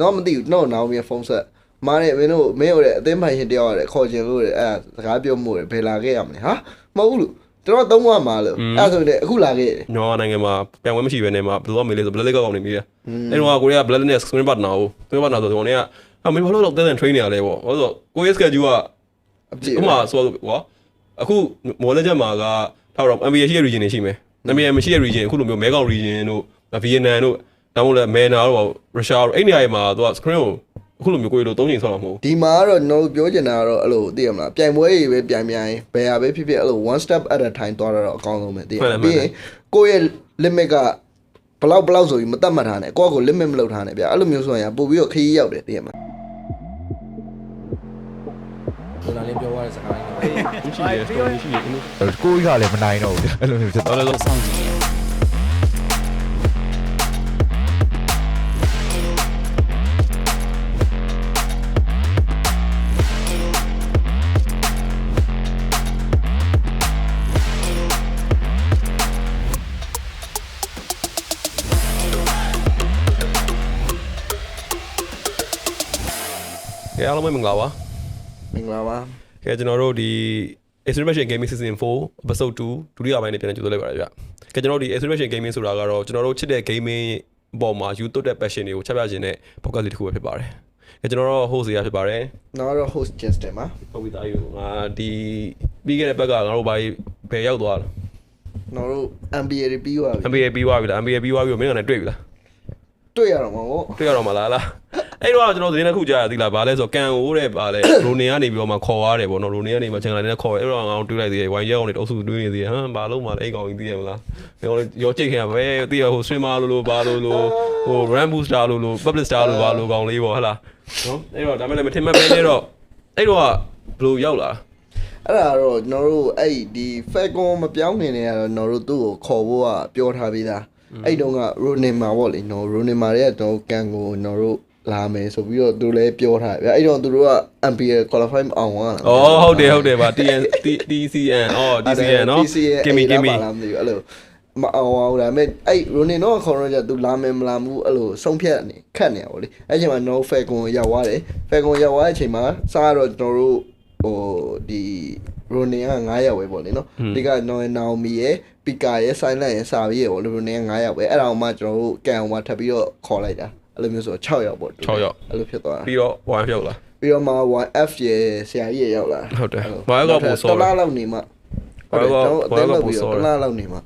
တော့မသိဘူးတော့နောင်ပြန်ဖုန်းဆက်မားတယ်မင်းတို့မင်းတို့တဲ့အသိမှန်ရှင်တယောက်ရတယ်ခေါ်ချင်လို့တဲ့အဲစကားပြောမှုတယ်ဘယ်လာခဲ့ရမလဲဟာမဟုတ်ဘူးလို့ကျွန်တော်သုံးဝမှာလို့အဲဆိုရင်အခုလာခဲ့တယ်နော်နိုင်ငံမှာပြန်ဝဲမရှိဘဲနဲ့မှာဘယ်လိုမှမလေးဆိုဘလက်လက်ကောင်နေပြီအဲဒီတော့ကိုရီးယားဘလက်လက်နဲ့ screen partner ကို screen partner ဆိုတော့ဒီကအမင်းဘာလို့တော့တဲတဲ့ train နေရလဲပေါ့ဟောဆိုကိုရီးယား schedule ကအပြည့်ဥမာဆိုတော့ကွာအခုမော်လက်ချက်မှာကထားတော့ NBA ရှိတဲ့ region တွေရှိမယ် NBA မရှိတဲ့ region အခုလိုမျိုးမဲကောင် region တို့ဗီယက်နမ်တို့ ဒါမှမဟုတ်လဲမဲနာတို့ရုရှားတို့အဲ့နေရာတွေမှာသူက screen ကိုအခုလိုမျိုးကိုရီးလိုသုံးချိန်ဆောက်တာမဟုတ်ဒီမှာကတော့ကျွန်တော်တို့ပြောချင်တာကတော့အဲ့လိုသိရမလားပြိုင်ပွဲတွေပဲပြိုင်ပြိုင်ဘယ်ဟာပဲဖြစ်ဖြစ်အဲ့လို one step at a time သွားတာတော့အကောင်းဆုံးပဲသိရပြီးရင်ကိုယ့်ရဲ့ limit ကဘလောက်ဘလောက်ဆိုပြီးမတတ်မှတ်ထားနဲ့ကိုယ့်ကို limit မလုပ်ထားနဲ့ဗျအဲ့လိုမျိုးဆိုရင်ပို့ပြီးတော့ခရီးရောက်တယ်သိရမလားကိုလာလေးပြောရတဲ့စကားလေးဘူးရှိတယ် story ရှိတယ်ကိုကြီးကလည်းမနိုင်တော့ဘူးအဲ့လိုမျိုးဖြစ်သွားတော်လည်းစောင့်ကြည့် အားလုံးပဲမင်္ဂလာပါမင်္ဂလာပါကဲကျွန်တော်တို့ဒီ Extremation Gaming Season 4 Episode 2ဒုတိယပိုင်းနဲ့ပြန်ကြိုဆိုလိုက်ပါရစေ။ကဲကျွန်တော်တို့ဒီ Extremation Gaming ဆိုတာကတော့ကျွန်တော်တို့ချစ်တဲ့ gaming အပေါ်မှာ YouTube တဲ့ passion တွေကိုချက်ပြခြင်းတဲ့ podcast လေးတစ်ခုပဲဖြစ်ပါတယ်။ကဲကျွန်တော်တို့ host ရဖြစ်ပါတယ်နောက်တော့ host Justin ပါ။ဟုတ်ပြီသားယူငါဒီပြီးခဲ့တဲ့ဘက်ကငါတို့ဘာဘယ်ရောက်သွားလဲနောက်တော့ MBA တွေပြီးသွားပြီ။ NBA ပြီးသွားပြီလား NBA ပြီးသွားပြီမင်းကလည်းတွေ့ပြီလားတွေ့ရတော့မှာပေါ့။တွေ့ရတော့မလားလား။ အဲ့တော့ကျွန်တော်သတင်းတစ်ခုကြားရသီလားဗာလဲဆိုကန်အိုးတဲ့ဗာလဲရိုနေကနေပြီးတော့မှခေါ်ရတယ်ပေါ့နော်ရိုနေကနေမှချင်လာနေတဲ့ခေါ်ရအဲ့တော့ငါတို့တွေ့လိုက်သေးတယ်ဝိုင်းရဲအောင်နေတအုပ်စုတွေ့နေသေးတယ်ဟမ်ဘာလို့မှလဲအဲ့ကောင်ကြီးသိရမလားရောရောကြိတ်ခင်ပဲသိရဟို streamer လို့လို့ဘာလို့လို့ဟို ram booster လို့လို့ public star လို့ဘာလို့ကောင်လေးပေါ့ဟဟလားနော်အဲ့တော့ဒါမဲ့လည်းမထင်မှတ်ပဲနေတော့အဲ့တော့ဘယ်လိုရောက်လာအဲ့ဒါတော့ကျွန်တော်တို့အဲ့ဒီ Falcon မပြောင်းခင်တည်းကတော့ကျွန်တော်တို့သူ့ကိုခေါ်ဖို့ကပြောထားပြီးသားအဲ့တုန်းက Ronin မှာပေါ့လေနော် Ronin မှာရဲ့ကျွန်တော်ကန်ကိုကျွန်တော်တို့ လာမယ်ဆိုပြီးတော့သူလည်းပြောထားတယ်ဗျအဲ့တော့သူတို့က MPL qualify မအောင်သွားတာဩဟုတ်တယ်ဟုတ်တယ်ဗာ TN TCN ဩ TCN နော် TCN ကင်မီကင်မီပါလားမသိဘူးအဲ့လိုမအောင်အောင်ဒါပေမဲ့အဲ့ Ronin တော့ခေါ်တော့ကြသူလာမယ်မလာဘူးအဲ့လိုဆုံးဖြတ်နေခတ်နေရပါလေအဲ့ချိန်မှာ No Falcon ရောက်သွားတယ် Falcon ရောက်သွားတဲ့အချိန်မှာစားတော့ကျွန်တော်တို့ဟိုဒီ Ronin က9ရောက်ပဲပေါ့လေနော်ဒီက Naomi ရဲ့ Pika ရဲ့ Silent ရဲ့စာပြီးရဲ့ပေါ့ Ronin က9ရောက်ပဲအဲ့ဒါအောင်မှကျွန်တော်တို့ကန်အောင်မှထပ်ပြီးတော့ခေါ်လိုက်တာ အဲ့လိုမျိုးဆို6ရောက်ပေါ့6ယောက်အဲ့လိုဖြစ်သွားတာပြီးတော့ဝိုင်းရောက်လာပြီးတော့မှ 1F ရဲ့ဆရာကြီးရဲ့ရောက်လာဟုတ်တယ်အဲ့လိုဘာကပို့ဆော်တစ်လားလောက်နေမှဘာကကျွန်တော်အတင်းဘာကလောက်ပို့ပြီးဆော်တော့လဲတစ်လားလောက်နေမှ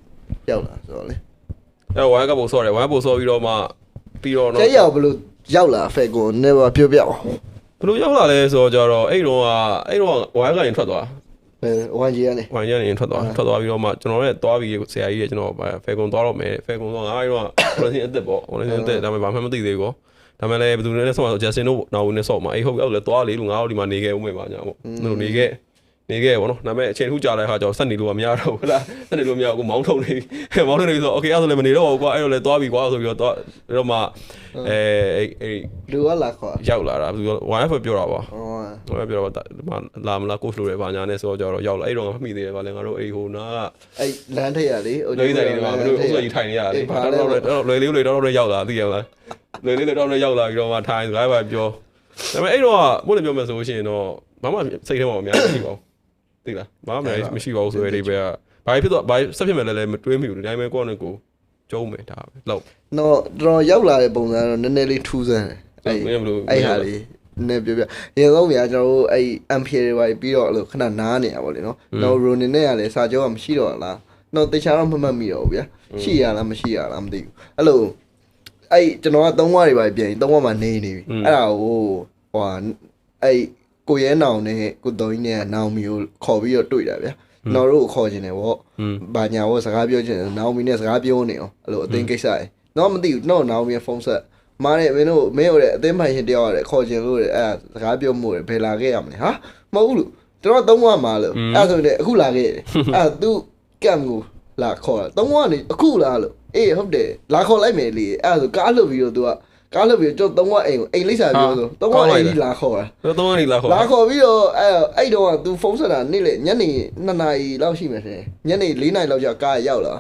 ရောက်လာဆိုတော့လေအဲ့ဝိုင်းကပို့ဆော်တယ်ဝိုင်းပို့ဆော်ပြီးတော့မှပြီးတော့ကျဲနော်ရောက်ဘလို့ရောက်လာဖက်ကိုနေပါပြောပြအောင်ဘယ်လိုရောက်လာလဲဆိုတော့ကြတော့အဲ့တော့ကအဲ့တော့ဝိုင်းကနေထွက်သွား ဘယ်ဝမ်ဂျီကနေဝိုင်းရနေထွက်သွားထွက်သွားပြီးတော့မှကျွန်တော်လည်းသွားပြီးဆရာကြီးကကျွန်တော်ဖဲကွန်သွားတော့မယ်ဖဲကွန်သွားငါအဲ့တော့ volunteer အသက်ပေါ့ volunteer အသက်ဒါပေမဲ့ဘာမှမသိသေးဘူးဒါပေမဲ့လည်းဘယ်သူလဲဆော့မှာဆို Justin တို့နောက်ဝင်နေဆော့မှာအေးဟုတ်ရောက်လဲသွားလေလို့ငါတို့ဒီမှာနေခဲ့ဦးမယ်ပါညာပေါ့တို့နေခဲ့ နေခဲ့ပေါ့နော်ဒါပေမဲ့အချိန်တစ်ခုကြာလိုက်ခါကျတော့ဆက်နေလို့ကမရတော့ဘူးလားဆက်နေလို့မရဘူးမောင်းထုံနေပြီမောင်းထုံနေပြီဆိုတော့ okay အဲ့ဒါဆိုလည်းမနေတော့ဘူးကွာအဲ့တော့လည်းသွားပြီကွာဆိုပြီးတော့သွားပြီးတော့မှအဲအဲ့အဲ့လူကလာခေါ်ရောက်လာတာဘယ်သူက wifi ပြောတာပါဟောဟိုပြောတော့ဒီမှာလာမလားကိုဖလိုတယ်ဗာညာနဲ့ဆိုတော့ကြတော့ရောက်လာအဲ့တော့ငါမမိသေးတယ်ဗာလဲငါတို့အဲ့ဟိုနာကအဲ့လမ်းထိပ်ရလေလွယ်လေးတိုင်းတွေမှာမင်းတို့ဥစ္စာကြီးထိုင်နေရတယ်တော်တော်တော်လွယ်လေးလွယ်တော်တော်ရောက်လာသိရမလားလွယ်လေးလွယ်တော်တော်ရောက်လာပြီးတော့မှထိုင်စကားပါပြောဒါပေမဲ့အဲ့တော့ဘုန်းလည်းပြောမယ်ဆိုလို့ရှိရင်တော့ဘာမှစိတ်ထဲမှာအများကြီးမရှိပါဘူး သိလားဘာမှမရှိပါဘူးဆိုတဲ့အိဗယ်ကဘာဖြစ်တော့ဘာဆက်ဖြစ်မယ်လဲလဲမတွေးမိဘူးဒီတိုင်းပဲကိုယ့်နဲ့ကိုကျုံးမယ်ဒါပဲလောက်တော့တော်ရောက်လာတဲ့ပုံစံကတော့နည်းနည်းလေးထူးဆန်းတယ်အဲ့မင်းဘယ်လိုအဲ့ဟာလေးနည်းပြောပြရေဆုံးဗျာကျွန်တော်တို့အဲ့ MPL တွေပါပြီးတော့အဲ့လိုခဏနားနေရပါလေနော်တော့ Ronin နဲ့ကလည်းစာကြောကမရှိတော့လားတော့တခြားတော့မမှတ်မိတော့ဘူးဗျာရှိရလားမရှိရလားမသိဘူးအဲ့လိုအဲ့ကျွန်တော်ကသုံးဝါးတွေပါပြန်သုံးဝါးမှာနေနေပြီအဲ့ဒါကိုဟိုအဲ့ ကိုရဲနောင်နဲ့ကိုတော်ကြီးနဲ့နောင်မီကိုခေါ်ပြီးတော့တွေ့တာဗျာကျွန်တော်တို့ကိုခေါ်ခြင်းတယ်ဗော อืม ဘာညာဘောစကားပြောချင်တယ်နောင်မီနဲ့စကားပြောနေအောင်အဲ့လိုအသိကိစ္စရယ်တော့မသိဘူးတော့နောင်မီဖုန်းဆက်မားနဲ့မင်းတို့မင်းတို့ရဲ့အသိပိုင်ရှင်တယောက်ရတယ်ခေါ်ချင်လို့တဲ့အဲ့ဒါစကားပြောမှုတယ်ဘယ်လာခဲ့ရမလဲဟာမဟုတ်ဘူးလို့ကျွန်တော်သုံးခွမှာလို့အဲ့ဒါဆိုရင်အခုလာခဲ့တယ်အဲ့ဒါ तू ကမ်ကိုလာခေါ်တာသုံးခွကနေအခုလာလို့အေးဟုတ်တယ်လာခေါ်လိုက်မယ်လေအဲ့ဒါဆိုကားလွတ်ပြီးတော့ तू က ကားလွတ်ပြီးတော့ကျွန်တော်သုံးခွအိမ်ကိုအိမ်လိပ်စာပြောဆိုသုံးခွအိမ်ကြီးလာခေါ်တာတော့တော့နေလာခေါ်လာခေါ်ပြီးတော့အဲ့အဲ့တော့က तू ဖုန်းဆက်တာနေ့လေညနေ2နာရီလောက်ရှိမယ်ထင်တယ်ညနေ4နာရီလောက်ကျကားရောက်လာ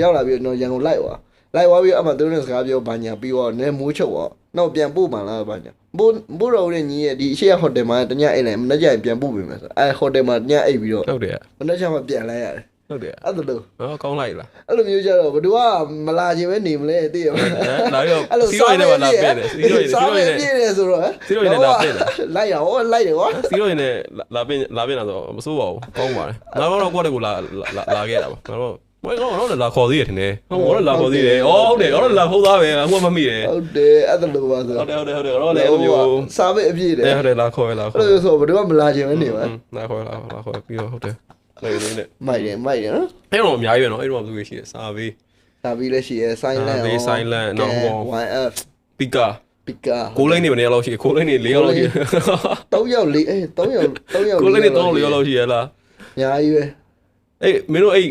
ရောက်လာပြီးတော့ကျွန်တော်ရန်ကုန်လိုက်သွားလိုက်သွားပြီးတော့အမှသူတို့နဲ့စကားပြောဘာညာပြီးတော့နည်းမိုးချုပ်သွားနောက်ပြန်ပို့မှလားဘာညာပို့ပို့တော့တဲ့ညီရဲ့ဒီအရှိရဟိုတယ်မှာတညအိတ်လိုက်မနေ့ကျရင်ပြန်ပို့ပေးမယ်ဆိုအဲဟိုတယ်မှာတညအိတ်ပြီးတော့ဟုတ်တယ်မနေ့ကျမှပြန်လိုက်ရတယ် ဟုတ်တယ်အဲ့ဒါလို့ဟောကောင်းလိုက်လားအဲ့လိုမျိုးကြတော့ဘယ်သူကမလာခြင်းပဲနေမလဲသိရမလားလာရောစီရိုရနဲ့လာပြည့်တယ်စီရိုရစီစားရိုရမနဲ့ပြည့်တယ်ဆိုတော့စီရိုရနဲ့လာပြည့်တယ်လိုက်ရဟောလိုက်တယ်ကွာစီရိုရနဲ့လာပြည့်လာပြည့်လာဆိုမစိုးပါဘူးကောင်းပါတယ်ငါတော့ကွက်တဲ့ကိုလာလာခဲ့တာပါငါတော့မင်းကတော့လာခေါ်သေးတယ်ထင်တယ်ဟုတ်တော့လာခေါ်သေးတယ်ဩဟုတ်တယ်တော့လာဖုံးသားပဲအခုမှမမိတယ်ဟုတ်တယ်အဲ့ဒါလိုပါဆိုဟုတ်တယ်ဟုတ်တယ်ဟုတ်တယ်တော့လည်းအဲ့လိုမျိုးစားမအပြည့်တယ်တဲ့ဟုတ်တယ်လာခေါ်ရလာအဲ့ခေါ်လိုမျိုးဆိုဘယ်သူကမလာခြင်းပဲနေပါလာခေါ်လာလာခေါ်ပြီးတော့ဟုတ်တယ် လေလေနဲ့မိုက်တယ်မိုက်တယ်နော်အဲ့တော့အများကြီးပဲနော်အဲ့တော့သူရှိတယ်စာပေးဒါပြီးလဲရှိရဲ silent အာဘေး silent နောက်ဟော 1F ပီကာ pika ကိုလိမ့်နေမနေလောက်ရှိကိုလိမ့်နေ၄ယောက်လောက်ရှိ3ယောက်4အေး3ယောက်3ယောက်ကိုလိမ့်နေ၃ယောက်လောက်ရှိရလားအများကြီးပဲအေးမင်းတို့အဲ့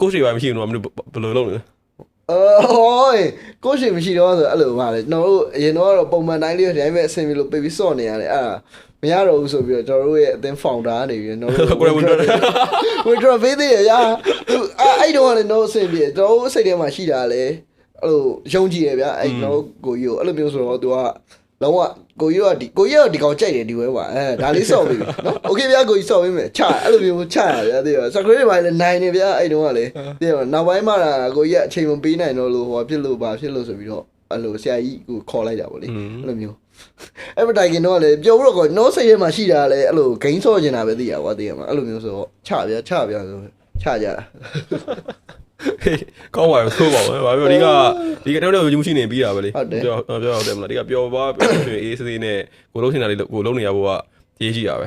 ကိုရှိပါမရှိဘူးနော်မင်းတို့ဘယ်လိုလုပ်လဲ အော်ဟိုကိုရှိမရှိတော့ဆိုအဲ့လိုပါလေကျွန်တော်တို့အရင်တော့ပုံမှန်တိုင်းလေးတိုင်းပဲအဆင်ပြေလို့ပေးပြီးစော့နေရတယ်အဲ့ဒါမရတော့ဘူးဆိုပြီးတော့ကျွန်တော်တို့ရဲ့အသင်း founder ကနေပြီးတော့ကျွန်တော်တို့ကိုယ်ဝင်တော့ဝင်တော့ပေးသေးရရာသူအဲ့တော့လည်းတော့အဆင်ပြေကျွန်တော်တို့စိတ်ထဲမှာရှိတာလေအဲ့လိုယုံကြည်ရဗျာအဲ့ကျွန်တော်ကိုကြီးကိုအဲ့လိုမျိုးဆိုတော့သူက လုံးဝကိုကြီးကဒီကိုကြီးကဒီကောင်ကြိုက်တယ်ဒီဝဲပါအဲဒါလေးစော့ပြီနော်โอเคဗျာကိုကြီးစော့ပေးမယ်ချအဲ့လိုမျိုးချရဗျာသိရစကရေးတွေပါလေနိုင်နေဗျာအဲ့တုန်းကလေသိရနောက်ပိုင်းမှာကိုကြီးကအချိန်မပေးနိုင်တော့လို့ဟောဖြစ်လို့ပါဖြစ်လို့ဆိုပြီးတော့အဲ့လိုဆရာကြီးကိုခေါ်လိုက်တာပေါ့လေအဲ့လိုမျိုးအဲ့မတိုင်ခင်တော့လေပြောတော့ကောနော်စိတ်ထဲမှာရှိတာလေအဲ့လိုဂိမ်းဆော့နေတာပဲသိရပါသိရမှာအဲ့လိုမျိုးဆိုတော့ချဗျာချဗျာဆိုချကြတာ ကောင်းပါရောဆိုးပါဘူးဘာပြောဒီကဒီကတော့တော့ယူရှိနေပြီးတာပဲလေပြောပြောဟုတ်တယ်မလားဒီကပြောပါပြောရှင်အေးစေးနဲ့ကိုလုံးရှင်တာလေးကိုလုံးနေရဖို့ကရေးကြည့်ရပဲ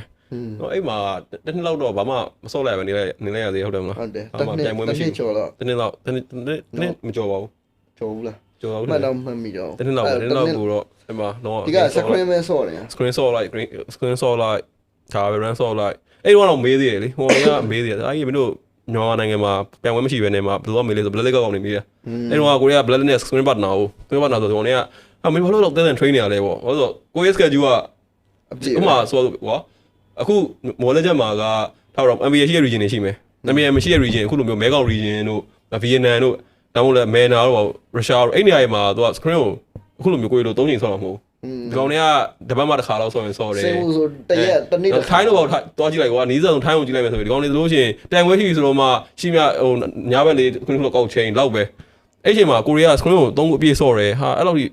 တော့အဲ့မှာတစ်နှစ်လောက်တော့ဘာမှမစော့လိုက်ပဲနေလိုက်နေလိုက်ရသေးဟုတ်တယ်မလားဟုတ်တယ်ဘာမှပြိုင်ပွဲမရှိတစ်နှစ်ကျော်တော့တစ်နှစ်လောက်တစ်နှစ်တစ်နှစ်မကြော်ပါဘူးကျော်ဘူးလားကြော်တော့မှတ်တော့မှတ်မိတော့တစ်နှစ်လောက်ပဲတစ်နှစ်လောက်ကိုတော့အဲ့မှာတော့ဒီက screen မဲဆော့နေတာ screen saw like screen saw like ဒါပဲ run saw like အဲ့တော့မေးသေးတယ်လေဟိုကမေးသေးတယ်အဲ့ဒီမင်းတို့ မြန်မာနိုင်ငံမှာပြန်ဝင်မရှိဘဲနဲ့မှာဘယ်လိုမှမေးလဲဆိုဘလက်လက်ကောက်ကောင်နေမိတယ်အဲ့တော့ကိုရီးယားဘလက်လက်နဲ့ screen partner ကို screen partner ဆိုတော့ကျွန်တော်ကအမေဘာလို့တော့ tension train နေရလဲပေါ့ဟုတ်ဆိုကိုရီးယား schedule ကဥမာဆိုတော့ကွာအခုမော်လက်ချက်မှာကထားတော့ NBA ရှိတဲ့ region တွေရှိမယ် NBA မရှိတဲ့ region အခုလိုမျိုးမဲကောင် region တို့ Vietnam တို့နောက်မဟုတ်လဲ Myanmar တို့ Russia တို့အဲ့နေရာတွေမှာသူက screen ကိုအခုလိုမျိုးကိုရီးယားလို၃ချိန်ဆောက်တာမဟုတ်ဘူး ဒီကောင်တွေကတပတ်မှတစ်ခါလောက်ဆောက်ရင်ဆောက်တယ်စေဘူးဆိုတရက်တနေ့ထိုင်းတော့တွားကြည့်လိုက်ကွာနီးစပ်ဆုံးထိုင်းကိုကြည့်လိုက်မယ်ဆိုပြီးဒီကောင်တွေဆိုလို့ရှိရင်ပြိုင်ပွဲရှိပြီဆိုတော့မှရှိမြဟိုညာဘက်လေးခုနကကောက်ချိန်လောက်ပဲအဲ့ချိန်မှာကိုရီးယား screen ကို၃ခုအပြည့်ဆော့တယ်ဟာအဲ့လောက်ကြီး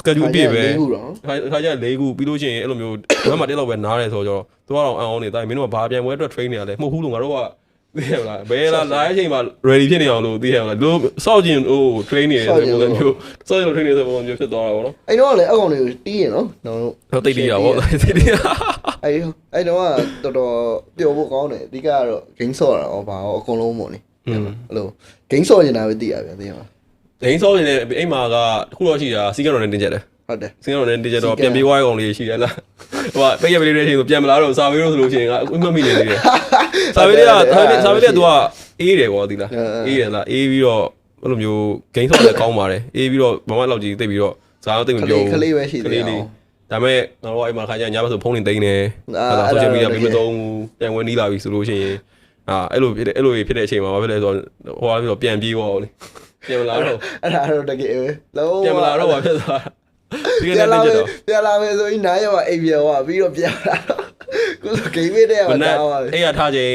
schedule အပြည့်ပဲဘူးတော့ခါခါကျ၄ခုပြီးလို့ရှိရင်အဲ့လိုမျိုးဘယ်မှာတက်လောက်ပဲနားတယ်ဆိုတော့သူကတော့အန်အောင်နေတာမင်းတို့ကဘာပြန်ပွဲအတွက် train နေရလဲမဟုတ်ဘူးလို့ငါတို့က သိရမလားဘယ်လာလာတဲ့အချိန်မှာ ready ဖြစ်နေအောင်လို့သိရမလားတို့စောက်ကျင်ဟို train နေတယ်ဆိုပုံစံမျိုးစောက်ကျင် train နေဆိုပုံစံမျိုးဖြစ်သွားတာပေါ့နော်အဲ့တော့လည်းအကောင်တွေကိုတီးရနော်ကျွန်တော်တို့တော့တိတ်တိရပါဘောတိတ်တိရအဲ့အဲ့တော့ကတော်တော်ပျော်ဖို့ကောင်းတယ်အဓိကကတော့ game ဆော့တာဟောပါဟောအကုန်လုံးပေါ့နိအဲ့လို game ဆော့နေတာပဲသိရပြန်သိရမှာဒိန်းစောနေတယ်အိမ်မှာကတခုတော့ရှိတာစီကတော့လည်းတင်ကြတယ်ဟုတ်တယ်စီကတော့လည်းတင်ကြတော့ပြန်ပြေးသွားကောင်လေးရှိတယ်လားဟိုကပိတ်ရပေးတဲ့အချိန်ဆိုပြန်မလာတော့စာမေးလို့ဆိုလို့ရှိရင်ကအမှတ်မိနေသေးတယ် စာမေးလေးကစာမေးလေးကသူကအေးတယ်ကွာဒီလားအေးတယ်လားအေးပြီးတော့အဲ့လိုမျိုးဂိမ်းဆော့လည်းကောင်းပါတယ်အေးပြီးတော့ဘာမှလောက်ကြီးသိပြီးတော့ဇာတ်သိမကပြောလေးဘူးကလေးပဲရှိသေးတယ်ဒါပေမဲ့ငါတို့အဲ့မှာခါကျညဘက်ဆိုဖုန်းနေသိမ်းနေအဲ့ဒါ social media ပြီးမသုံးဘူးပြန်ဝင်နီးလာပြီဆိုလို့ရှိရင်အာအဲ့လိုဖြစ်တယ်အဲ့လိုဖြစ်တဲ့အချိန်မှာဘာဖြစ်လဲဆိုတော့ဟိုကပြီးတော့ပြန်ပြေးသွားလေပြန်မလာတော့အဲ့ဒါတော့တကယ်ပဲလုံးဝပြန်မလာတော့ဘာဖြစ်သွားဒီကပြန်နေ့လာတင်မယ်ကြတော့ပြန်လာမယ်ဆိုရင်နားရမှာအိပ်ပြောသွားပြီးတော့ပြန်လာ ကိုယ် game တဲ့မမှာနက်ဒါပါပဲအဲ့ရထားချိန်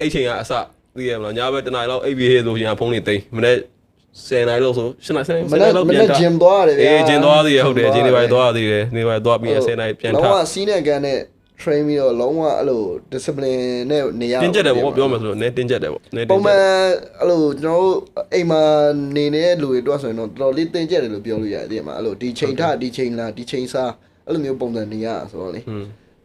အဲ့ချိန်ကအစသိရမလားညဘက်တနားလောက်အိပ်ပြေးဆိုရင်ဖုန်းနေသိမ်းမနေ့10နိုင်လို့ဆို10နိုင်10မနေ့နိုင်လောက်မပြန်နေ့ထား gym သွားရတယ်ဗျာအေးဂျင်သွားသေးရဟုတ်တယ်ဂျင်တွေပါသွားသေးတယ်နေပါသွားပြီး10နိုင်ပြန်ထားလုံးဝစီးနဲ့ကန်နဲ့ train ပြီးတော့လုံးဝအဲ့လို discipline နဲ့နေရတင်းကျက်တယ်ပေါ့ပြောမှဆိုတော့နည်းတင်းကျက်တယ်ပေါ့နည်းတင်းပုံကျမှက်န်အဲ့လိုကျွန်တော်တို့အိမ်မှာနေနေတဲ့လူတွေတော့ဆိုရင်တော့တော်တော်လေးတင်းကျက်တယ်လို့ပြောလို့ရတယ်ဒီမှာအဲ့လိုဒီချိန်ထဒီချိန်လာဒီချိန်စားအဲ့လိုမျိုးပုံစံနေရတာဆိုတော့လေဟွ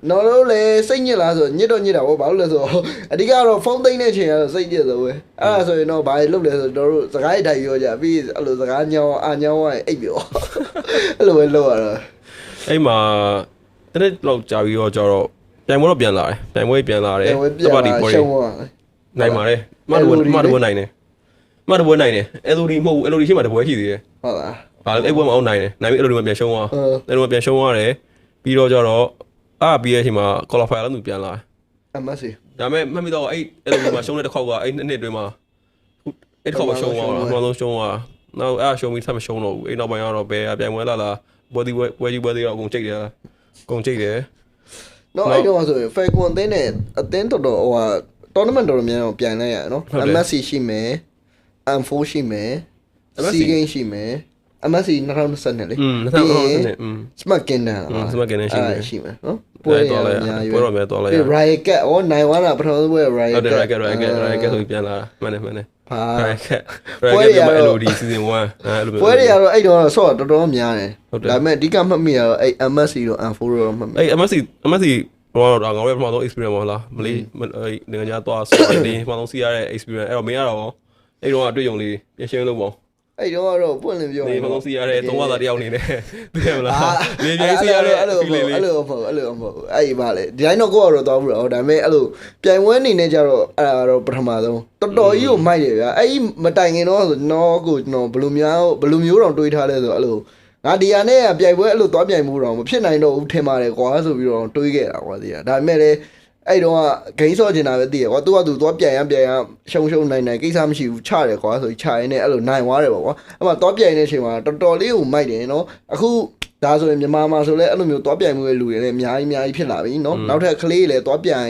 န်းနော်တို့လည်းစိတ်ညစ်လားဆိုညစ်တော့ညစ်တာပေါ့ဘာလို့လဲဆိုတော့အဓိကတော့ဖုန်းသိမ်းတဲ့ချိန်ကတော့စိတ်ညစ်သပဲအဲ့ဒါဆိုရင်တော့ဘာလုပ်လဲဆိုတော့တို့စကားရိုက်ထိုင်ပြောကြပြီးအဲ့လိုစကားညောင်းအာညောင်းဝိုင်းအိပ်ပြောအဲ့လိုပဲလုပ်ရတော့အဲ့မှာတနေ့လောက်ကြာပြီးတော့ကျတော့ပြန်ပွဲတော့ပြန်လာတယ်ပြန်ပွဲပြန်လာတယ်ပြန်ဝဲပြန်တပတ်ဒီလာပွဲရှုံးသွားနိုင်ပါတယ်မတ်တပွဲမတ်တပွဲနိုင်တယ်မတ်တပွဲနိုင်တယ်အဲ့လိုဒီမဟုတ်ဘူးအဲ့လိုဒီရှိမှတပွဲရှိသေးတယ်ဟုတ်လားဘာလဲအဲ့ပွဲမအောင်နိုင်တယ်နိုင်ပြီးအဲ့လိုဒီမှပြန်ရှုံးသွားအဲအဲ့လိုပြန်ရှုံးသွားတယ်ပြီးတော့ကျတော့ အာပြီးရဲ့အချိန်မှာ qualify လောက်သူပြန်လာတယ်အမစီဒါပေမဲ့မှတ်မိတော့အဲ့အဲ့လိုဒီမှာရှုံးတဲ့တစ်ခေါက်ကအဲ့နှစ်နှစ်အတွင်းမှာအဲ့တစ်ခေါက်ကရှုံးသွားတာအမှန်ဆုံးရှုံးသွားနောက်အဲ့ရှုံးပြီးဆက်မရှုံးတော့ဘူးအဲ့နောက်ပိုင်းကတော့ဘယ်ပြန်ပွဲလာလာပွဲဒီပွဲပွဲကြီးပွဲသေးတော့အကုန်ကြိတ်တယ်အကုန်ကြိတ်တယ်နော်အဲ့တော့ဆိုရင် Falcon အသင်းနဲ့အသင်းတော်တော်ဟိုဟာ tournament တော်တော်များများပြန်လိုက်ရနော် MSC ရှိမယ် M4 ရှိမယ် MSC C game ရှိမယ် MSC 2020လေ อืม2020နဲ့อืม Smart Kingdom လား อืม Smart Kingdom ရှိမယ် အဲ့ရှိမယ်နော် ပွဲ ရ တော်လိုက် အများကြီး ပွဲတော်များတော်လိုက် ပြီး Riot Cat ဩနိုင်ဝါလားပထမဆုံးပွဲ Riot ဟုတ်တယ် Cat racket racket racket ဆိုပြန်လာမှန်တယ်မှန်တယ် ဟာ racket ပွဲ racket တွေ ပြ ကတော့ MLOD season 1အဲ့လိုမျိုး ပွဲတွေကတော့အဲ့တော့ဆော့တော်တော်များတယ် ဟုတ်တယ် ဒါပေမဲ့အဓိကမှတ်မိရတော့အဲ့ MSC တို့ M4 တို့မှတ်မိ အဲ့ MSC MSC တော့တော့ငါတို့ပထမဆုံး experience မဟုတ်လားမလေးအဲ့နိုင်ငံခြားသွားဆော့တယ်ပထမဆုံးစီးရတဲ့ experience အဲ့တော့မင်းကတော့အဲ့တော့အတွေ့အကြုံလေးပြင်ရှင်းလို့ပေါ့ အဲ့တော့ကတော့ပွင့်လင်းပြောဒီပထမဆုံးစီးရတဲ့သုံးဝါသားတယောက်အနေနဲ့သိရမလားအာလေပြင်းစီးရတဲ့အဲ့လို feeling လေးအဲ့လိုမဟုတ်အဲ့လိုမဟုတ်အဲ့ပါလေဒီတိုင်းတော့ကိုကတော့သွားဘူးတော့ဒါပေမဲ့အဲ့လိုပြိုင်ပွဲအနေနဲ့ကြတော့အဲ့ဒါတော့ပထမဆုံးတော်တော်ကြီးကိုမိုက်တယ်ဗျာအဲ့ဒီမတိုင်ခင်တော့ဆိုကျွန်တော်ကိုကျွန်တော်ဘယ်လိုများဘယ်လိုမျိုးတော့တွေးထားလဲဆိုတော့အဲ့လိုငါဒီဟာနဲ့ပြိုင်ပွဲအဲ့လိုသွားပြိုင်မှုတော့မဖြစ်နိုင်တော့ဘူးထင်ပါတယ်ကွာဆိုပြီးတော့တွေးခဲ့တာကွာဒီကဒါပေမဲ့လည်း အဲ့တော့ဂိမ်းဆော့ကျင်တာပဲသိရကွာသူကသူသွားပြန်ရပြန်ရရှုံရှုံနိုင်နိုင်ကိစ္စမရှိဘူးချတယ်ကွာဆိုပြီးချရင်းနဲ့အဲ့လိုနိုင်သွားတယ်ပေါ့ကွာအဲ့မှာသွားပြန်ရတဲ့အချိန်မှာတော်တော်လေးကိုမိုက်တယ်နော်အခုဒါဆိုရင်မြန်မာမှာဆိုလဲအဲ့လိုမျိုးသွားပြန်မှုရဲ့လူတွေလည်းအများကြီးအများကြီးဖြစ်လာပြီနော်နောက်ထပ်ကလေးလည်းသွားပြန်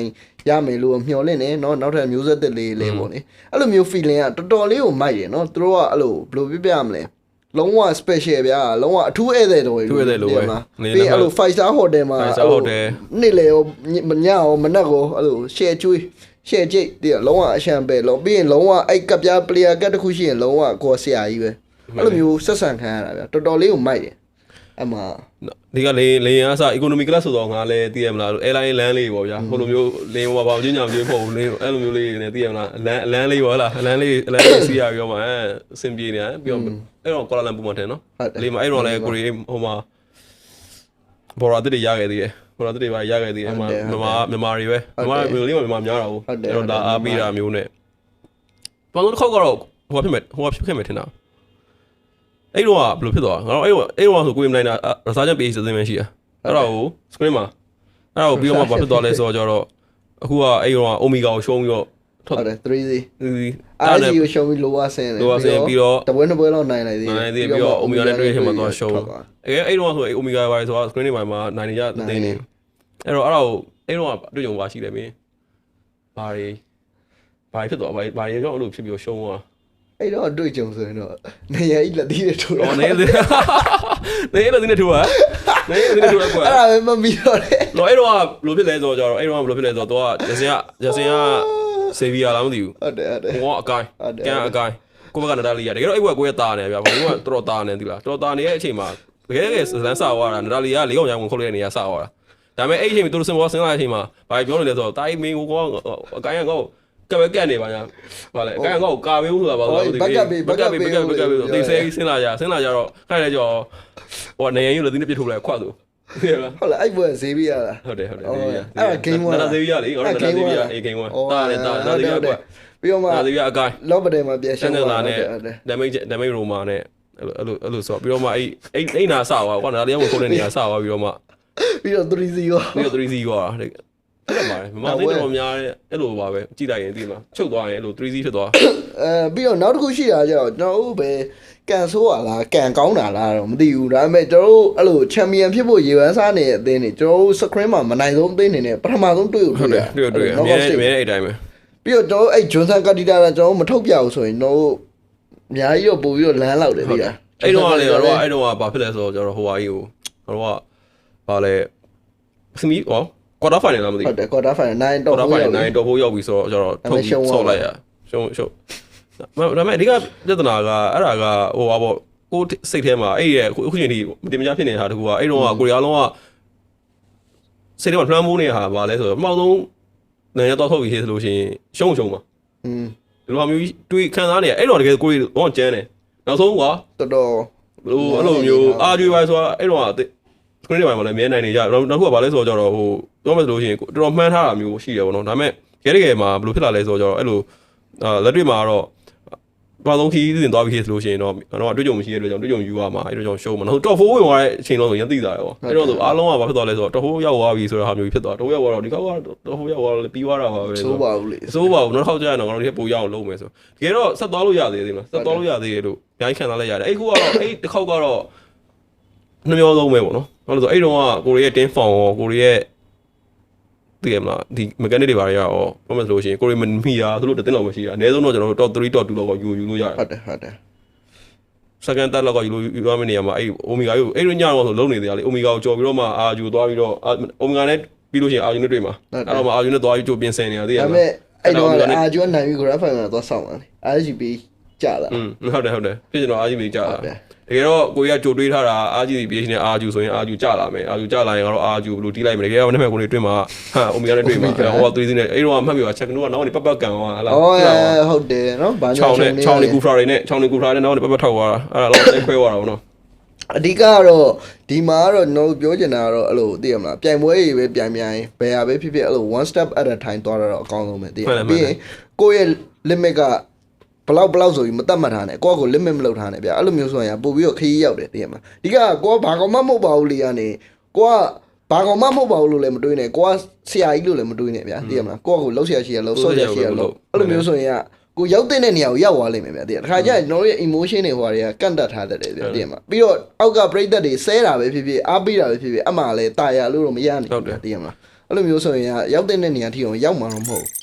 ရမယ်လို့မျှော်လင့်တယ်နော်နောက်ထပ်မျိုးဆက်သစ်လေးလည်းပေါ့လေအဲ့လိုမျိုး feeling ကတော်တော်လေးကိုမိုက်ရနော်သူတို့ကအဲ့လိုဘယ်လိုပြပြရမလဲ လုံးဝ special ဗျာလုံးဝအထူးဧည့်သည်တော်အထူးဧည့်သည်လိုပဲမှာနေပြီးလည်းအဲ့လို five star hotel မှာ five star hotel နေ့လေရောညညရောမနက်ကိုအဲ့လို share ကျွေး share ကြိတ်တည်းလုံးဝအရှံပဲလုံးပြီးရင်လုံးဝအဲ့ကပ်ပြား player ကတ်တစ်ခုရှိရင်လုံးဝကိုယ်ဆရာကြီးပဲအဲ့လိုမျိုးဆက်ဆံခံရတာဗျာတော်တော်လေးကိုမိုက်တယ် အမှဒီကလေလေယာဉ်အစား economy class ဆိုတော့ငါလည်းသိရမလား airline လမ်းလေးပေါ့ဗျာဟိုလိုမျိုးလေယာဉ်ပေါ်ပါချင်းညာမျိုးပေါ့လေအဲ့လိုမျိုးလေးနေသိရမလားလမ်းလမ်းလေးပေါ့လားလမ်းလေးလမ်းလေးစီးရပြီးတော့မှအဲအဆင်ပြေနေတာပြီးတော့အဲ့တော့ကွာလာလမ်ပူမှာတယ်နော်ဟုတ်တယ်လေမှာအဲ့တော့လည်းကိုရီဟိုမှာဘော်ရာတစ်တွေရခဲ့သေးတယ်ဘော်ရာတစ်တွေပါရခဲ့သေးတယ်ဟိုမှာမြန်မာမြန်မာတွေပဲမြန်မာမျိုးလေးမှာမြန်မာများတာဟုတ်အဲ့တော့ဒါအားပေးတာမျိုးနဲ့ဘာလို့တစ်ခေါက်ကတော့ဟိုဖြစ်မဲ့ဟိုဖြစ်ခဲ့မယ်ထင်တာ အဲ့တော့ဘယ်လိုဖြစ်သွားငါတို့အဲ့တော့အဲ့တော့ဆိုကိုယ်မနိုင်တာရစားချန် page သင်းမှရှိတာအဲ့တော့ screen မှာအဲ့တော့ပြီးတော့မှဘာဖြစ်သွားလဲဆိုတော့ကျတော့အခုကအဲ့တော့ omega ကိုရှုံးပြီးတော့ထွက်ဟုတ်တယ် 3C ဒီအားစီကိုရှုံးပြီးလိုဝဆင်းတယ်လိုဝဆင်းပြီးတော့တပွဲနှစ်ပွဲလောက်နိုင်လိုက်သေးနိုင်သေးပြီးတော့ omega နဲ့တွေ့ရင်မှသွားရှုံးအဲအဲ့တော့ဆို omega ပါဆိုတော့ screen တွေမှာနိုင်နေကြတဲ့နေအဲ့တော့အဲ့တော့အဲ့တော့တွေ့ကြုံပါရှိတယ်မင်းဘာတွေဘာဖြစ်သွားဘာဘာတွေကြောင့်အဲ့လိုဖြစ်ပြီးရှုံးသွား အဲ့တော့တွေ့ကြုံဆိုရင်တော့နေရာကြီးလက်သေးနဲ့ထိုးတော့နေရာနေရာလက်သေးနဲ့ထိုးတာနေရာလက်သေးနဲ့ထိုးတာကွာအဲ့ဒါမမီတော့လေတော့အဲ့တော့လိုဖြစ်လဲဆိုတော့အဲ့တော့ဘယ်လိုဖြစ်လဲဆိုတော့သူကရစင်ကရစင်ကဆေးဗီယာလားမသိဘူးဟုတ်တယ်ဟုတ်တယ်ဟိုကအကိုင်းကန်အကိုင်းကိုဘကနဒါလီယာတကယ်တော့အဲ့ဘကကိုရတာနေဗျာဘကတော်တော်တာနေသီလားတော်တာနေတဲ့အချိန်မှာတကယ်ကစလန်းစာဝါတာနဒါလီယာလေးကောင်ရောင်ခုတ်လိုက်နေရစာဝါတာဒါပေမဲ့အဲ့အချိန်မှာသူတို့စင်ဘောစင်လာတဲ့အချိန်မှာဘာပြောနေလဲဆိုတော့တာအိမင်းကိုကအကိုင်းကော ကပဲကက်နေပါညာဗာလေအကိုင်းကောကာပေးဦးဆိုတာဘာလို့လဲဘက်ကပေးဘက်ကပေးဘက်ကပေးသိစေးဆင်းလာကြဆင်းလာကြတော့ခိုင်းလိုက်ကြောဟိုနေရင်ယူလို့ဒီနေ့ပြစ်ထုတ်လိုက်ခွတ်သူဟုတ်လားဟုတ်လားအဲ့ပွဲဈေးပြရတာဟုတ်တယ်ဟုတ်တယ်ဟုတ်ဒီအဲ့ဒါ game one နာသေဗီယာလေငါတို့နာသေဗီယာအေး game 1တာတယ်တာနာသေဗီယာကွာပြီးတော့မှနာသေဗီယာအကိုင်းလော့ပတယ်မှာပြန်ရှုံးချန်နယ်သွားလာတနဲ့ယ်ဟုတ်တယ် damage damage roma နဲ့အဲ့လိုအဲ့လိုအဲ့လိုဆိုပြီးတော့မှအဲ့အဲ့အဲ့နာဆောက်သွားကွာနာလေးကခုတ်တဲ့နေရာဆောက်သွားပြီးတော့မှပြီးတော့ 3C ရောပြီးတော့ 3C ကွာ အဲ့ဒါပါတယ်မမသိတော်များအဲ့လိုပါပဲကြည့်လိုက်ရင်ဒီမှာချုပ်သွားရင်အဲ့လို 3C ဖြစ်သွားအဲပြီးတော့နောက်တစ်ခုရှိတာကျတော့ကျွန်တော်တို့ပဲကန်ဆိုးရလားကန်ကောင်းတာလားတော့မသိဘူးဒါပေမဲ့ကျွန်တော်တို့အဲ့လိုချန်ပီယံဖြစ်ဖို့ရေပန်းစားနေတဲ့အသင်းတွေကျွန်တော်တို့ screen မှာမနိုင်ဆုံးအသင်းတွေနဲ့ပထမဆုံးတွေ့ကိုဟုတ်တယ်တွေ့တွေ့အများကြီးအများကြီးအဲ့တိုင်းပဲပြီးတော့ကျွန်တော်တို့အဲ့ဂျွန်ဆန်ကတီတာကကျွန်တော်တို့မထုတ်ပြဘူးဆိုရင်ကျွန်တော်တို့အများကြီးတော့ပို့ပြီးတော့လမ်းလောက်တယ်ဒီကအဲ့တော့လေတော့အဲ့တော့ဘာဖြစ်လဲဆိုတော့ကျွန်တော်ဟိုဟာကြီးကိုတော့ကဘာလဲစမီဟော quarter final လားမသိဟုတ်တယ် quarter final 9တော့ quarter final 9တော့ဖို့ရောက်ပြီဆိုတော့ကျွန်တော်ထုတ်ဆော့လိုက်ရရှုံးရှုံးဒါပေမဲ့အဓိကပြဿနာကအဲ့ဒါကဟိုပါပေါ့ကိုစိတ်ထဲမှာအဲ့ရဲ့အခုချိန်ထိမတင်မကြဖြစ်နေတာတကူကအဲ့တော့ကိုရီးယားလုံးကစိတ်ထဲမှာလွှမ်းမိုးနေတာဘာလဲဆိုတော့အမှောက်ဆုံးနိုင်ငံတော့ထုတ်ပြီးဆိုလို့ရှိရင်ရှုံးရှုံးပါอืมဒီလိုမျိုးတွေးခံစားနေရအဲ့တော့တကယ်ကိုရီးတော့ကျန်းတယ်နောက်ဆုံးကွာတော်တော်ဘလို့အဲ့လိုမျိုးအာကျွေးပါဆိုတာအဲ့တော့စက ရင်းတွေမှာလည်းမြဲနိုင်နေကြနောက်တစ်ခုကဘာလဲဆိုတော့ကျတော့ဟိုပြောမယ်ဆိုလို့ရှိရင်တော်တော်မှန်းထားတာမျိုးရှိတယ်ပေါ့နော်ဒါပေမဲ့ရဲတကယ်မှာဘလို့ဖြစ်လာလဲဆိုတော့ကျတော့အဲ့လိုအာလက်တွေ့မှာတော့ဘာလုံးခီးစဉ်သွားပြီးဆိုလို့ရှိရင်တော့တော့အတွေ့အကြုံမရှိတဲ့အတွက်ကြောင့်တွေ့ကြုံယူရမှာအဲ့တော့ကြောင့်ရှုံးမှာနော် top 4ဝင်သွားတဲ့အချိန်လုံးဆိုရင်သိတာရောအဲ့တော့ဆိုအားလုံးကဘာဖြစ်သွားလဲဆိုတော့ top 4ရောက်သွားပြီဆိုတဲ့ဟာမျိုးဖြစ်သွား top ရောက်သွားတော့ဒီကောက်က top 4ရောက်သွားတော့ပြီးသွားတာပါပဲဆိုးပါဘူးလေစိုးပါဘူးနောက်ထောက်ကြရအောင်ငါတို့ဒီပိုရအောင်လုပ်မယ်ဆိုတကယ်တော့ဆက်သွားလို့ရသေးတယ်မလားဆက်သွားလို့ရသေးတယ်လို့အများကြီးခံစားလိုက်ရတယ်အဲ့ခုကတော့အဲ့တစ်ခေါက်ကတော့ နှမျောဆုံးပဲပေါ့နော်ဘာလို့လဲဆိုအဲ့တုန်းကကိုရီးယားတင်းဖောင်ရောကိုရီးယားတည်ရမလားဒီ mechanic တွေဘာတွေရော promise လို့ရှိရင်ကိုရီးမမီတာသူတို့တစ်သိန်းလောက်ပဲရှိတာအနည်းဆုံးတော့ကျွန်တော်တို့ top 3 top 2လောက်ကိုယူယူလို့ရတယ်ဟုတ်တယ်ဟုတ်တယ် second third လောက်ကယူလို့ယူရမယ့်နေရာမှာအဲ့ omega ကိုအဲ့လိုညတော့ဆိုလုံးနေသေးတယ်လေ omega ကိုကြော်ပြီးတော့မှအာယူသွားပြီးတော့ omega နဲ့ပြီးလို့ရှိရင်အာယူနဲ့တွေ့မှာအဲ့တော့မှအာယူနဲ့သွားပြီးကြိုပြင်ဆင်နေတာသိရဒါမပေလားမဲ့အဲ့တော့အာကျွမ်းနိုင်ပြီး graph file မှာသွားဆောင်းပါလေ RGB ကြလာอืมဟုတ်တယ်ဟုတ်တယ်ဖြစ်ကျွန်တော်အာယူပြီးကြာဟုတာတ်တယ် တကယ်တော့ကိုကြီးကကြိုတွေးထားတာအာဂျီ PH နဲ့အာဂျူဆိုရင်အာဂျူကြလာမယ်အာဂျူကြလာရင်ကတော့အာဂျူဘယ်လိုတီးလိုက်မလဲတကယ်တော့နှစ်ဖက်ကိုနေတွေ့မှာဟာအိုမီဂါနဲ့တွေ့မှာဟိုက3စီးနဲ့အဲ့တော့မှတ်ပြီးတော့ချက်ကတော့နောက်ကနေပတ်ပတ်ကန်သွားဟလာဩဟုတ်တယ်နော်ဘာချောင်းနဲ့ချောင်းနေကူဖရာတွေနဲ့ချောင်းနေကူဖရာတွေနောက်ကနေပတ်ပတ်ထောက်သွားတာအဲ့ဒါတော့သိခွဲသွားတာဗောနော်အဓိကကတော့ဒီမှာကတော့ကျွန်တော်တို့ပြောချင်တာကတော့အဲ့လိုသိရမလားပြိုင်ပွဲကြီးပဲပြိုင်ပြိုင်ဘယ်ဟာပဲဖြစ်ဖြစ်အဲ့လို one step at a time သွားတာတော့အကောင်းဆုံးပဲသိရပြီးရင်ကိုယ့်ရဲ့ limit က ဘလောက်ဘလောက်ဆိုပြီးမတတ်မှတ်ထားနဲ့ကိုယ့်ကို limit မလုပ်ထားနဲ့ဗျအဲ့လိုမျိုးဆိုရင်ပို့ပြီးတော့ခရီးရောက်တယ်သိရမလားဒီကကိုကဘာကောင်မှမဟုတ်ပါဘူးလေကနေကိုကဘာကောင်မှမဟုတ်ပါဘူးလို့လည်းမတွေးနဲ့ကိုကဆရာကြီးလို့လည်းမတွေးနဲ့ဗျသိရမလားကိုကကိုလှုပ်ရှားရှိရလှုပ်ဆော့ရရှိရလှုပ်အဲ့လိုမျိုးဆိုရင်ကကိုရောက်တဲ့နေရာကိုရောက်သွားလိမ့်မယ်ဗျသိရတခါကျရင်ကျွန်တော်တို့ရဲ့ emotion တွေဟိုတွေကကန့်တက်ထားတတ်တယ်ဗျသိရမလားပြီးတော့အောက်ကပြိသက်တွေဆဲတာပဲဖြစ်ဖြစ်အားပေးတာပဲဖြစ်ဖြစ်အမှလည်းတာယာလို့တော့မရနိုင်ဘူးသိရမလားအဲ့လိုမျိုးဆိုရင်ကရောက်တဲ့နေရာထိအောင်ရောက်မှာတော့မဟုတ်ဘူး